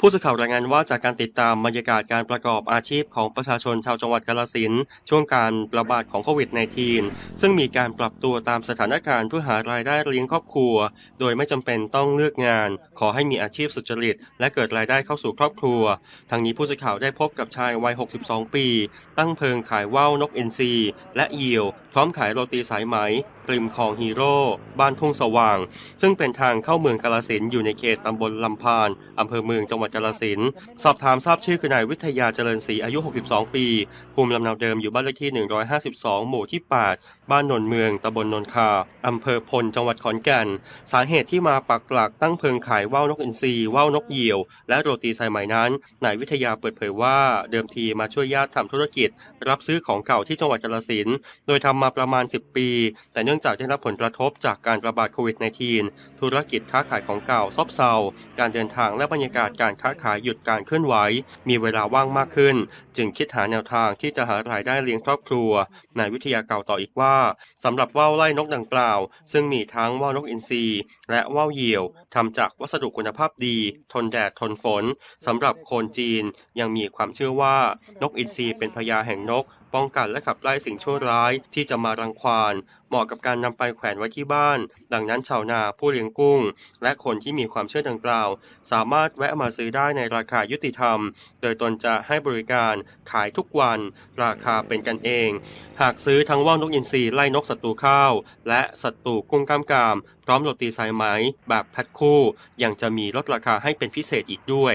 ผู้สื่อข่าวรายงานว่าจากการติดตามบรรยากาศการประกอบอาชีพของประชาชนชาวจังหวัดกาฬสินช่วงการระบาดของโควิด -19 ซึ่งมีการปรับตัวตามสถานการณ์เพื่อหารายได้เลี้ยงครอบครัว โดยไม่จำเป็นต้องเลือกงาน ขอให้มีอาชีพสุจริต และเกิดรายได้เข้าสู่ครอบครัว ทางนี้ผู้สื่อข่าวได้พบกับชายวัย 62 ปี ตั้งเพิงขายว่าวนกเอินทรีและเหยี่ยว พร้อมขายโรตีสายไหมริมคลองฮีโร่ บ้านทุ่งสว่าง ซึ่งเป็นทางเข้าเมืองกาลสินอยู่ในเขตตำบลลำพานอำเภอเมืองจังหวัดกาลสินสอบถามทราบชื่อคือนายวิทยาเจริญศรีอายุ 62 ปี ภูมิลำเนาเดิมอยู่บ้านเลขที่ 152 หมู่ที่ 8 บ้านนนเมืองตำบลนนคาอำเภอพลจังหวัดขอนแก่น สาเหตุที่มาปักหลักตั้งเพิงขายว่าวนกอินทรีว่าวนกเหยี่ยว และโรตีสายไหมนั้นนายวิทยาเปิดเผยว่าเดิมทีมาช่วยญาติทำธุรกิจ รับซื้อของเก่าที่จังหวัดกาฬสินโดยทำมาประมาณ 10 ปี แต่เนื่องจากได้รับผลกระทบจากการระบาดโควิด -19 ธุรกิจค้าขายของเก่าซบเซาการเดินทางและบรรยากาศการค้าขายหยุดการเคลื่อนไหว มีเวลาว่างมากขึ้น จึงคิดหาแนวทางที่จะหารายได้เลี้ยงครอบครัวนายวิทยาเก่าต่ออีกว่าสำหรับว่าวไล่นกดังกล่าว ซึ่งมีทั้งว่าวนกอินทรีและว่าวเหยี่ยวทำจากวัสดุคุณภาพดี ทนแดดทนฝนสำหรับคนจีนยังมีความเชื่อว่านกอินทรีเป็นพญาแห่งนกป้องกันและขับไล่สิ่งชั่วร้ายที่จะมารังควานเหมาะกับการนำไปแขวนไว้ที่บ้าน ดังนั้นชาวนาผู้เลี้ยงกุ้ง และคนที่มีความเชื่อดังกล่าว สามารถแวะมาซื้อได้ในราคายุติธรรม โดยตนจะให้บริการขายทุกวัน ราคาเป็นกันเอง หากซื้อทั้งว่าวนกอินทรีไล่นกศัตรูข้าว และศัตรูกุ้งกล้ามกราม พร้อมโรตีสายไหมแบบแพ็คคู่ยังจะมีลดราคาให้เป็นพิเศษอีกด้วย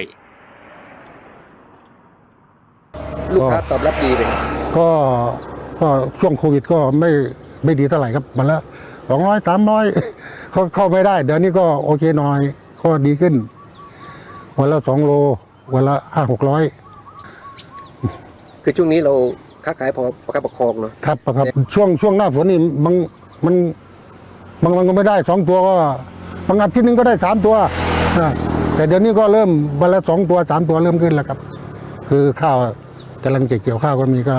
ลูกค้าตอบรับดีเลยครับ ก็ก็ช่วงโควิดก็ไม่ไม่ดีเท่าไหร่ครับมันละสองร้อยสามร้อยเขาเข้าไม่ได้ เดี๋ยวนี้ก็โอเคหน่อยก็ดีขึ้น วันละสองโล วันละห้าหกร้อยคือช่วงนี้เราค้าขายพอประคับประคองเนาะครับครับช่วงช่วงหน้าฝนนี่บางมันบางวันก็ไม่ได้สองตัวก็บางอาทิตย์หนึงก็ได้สามตัวนะแต่เดี๋ยวนี้ก็เริ่มวันละสองตัวสามตัวเริ่มขึ้นแล้วครับ คือข้าว กำลังเก็บเกี่ยวข้าวก็มีก็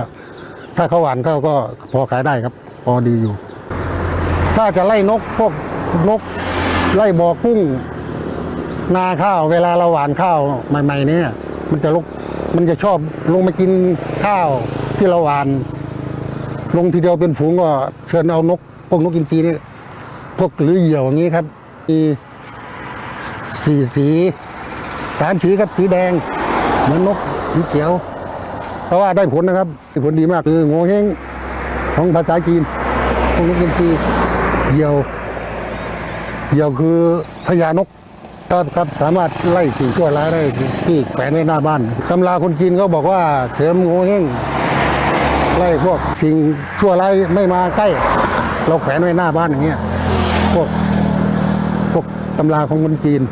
ถ้าเขาหวานข้าวก็พอขายได้ครับ พอดีอยู่ ถ้าจะไล่นกพวกนกไล่บ่อกุ้ง นาข้าว เวลาเราหวานข้าวใหม่ๆเนี่ยมันจะลกมันจะชอบลงมากินข้าวที่เราหวาน ลงทีเดียวเป็นฝูงก็เชิญเอานก พวกนกอินทรีนี่พวกหรือเหยี่ยวอย่างนี้ครับมีสีสีสามสีครับสีแดง เหมือนนกสีเขียว เพราะว่าได้ผลนะครับได้ผลดีมากคือโงเฮงของภาษาจีนพวกนกอินทรีเหยี่ยวเหยี่ยวคือพญานกครับครับสามารถไล่สิ่งชั่วร้ายได้ที่แขวนไว้หน้าบ้านตำราคนจีนเขาบอกว่าเสริมโงเฮงไล่พวกสิ่งชั่วร้ายไม่มาใกล้ เราแขวนไว้หน้าบ้านอย่างเงี้ยพวกพวกตำราของคนจีน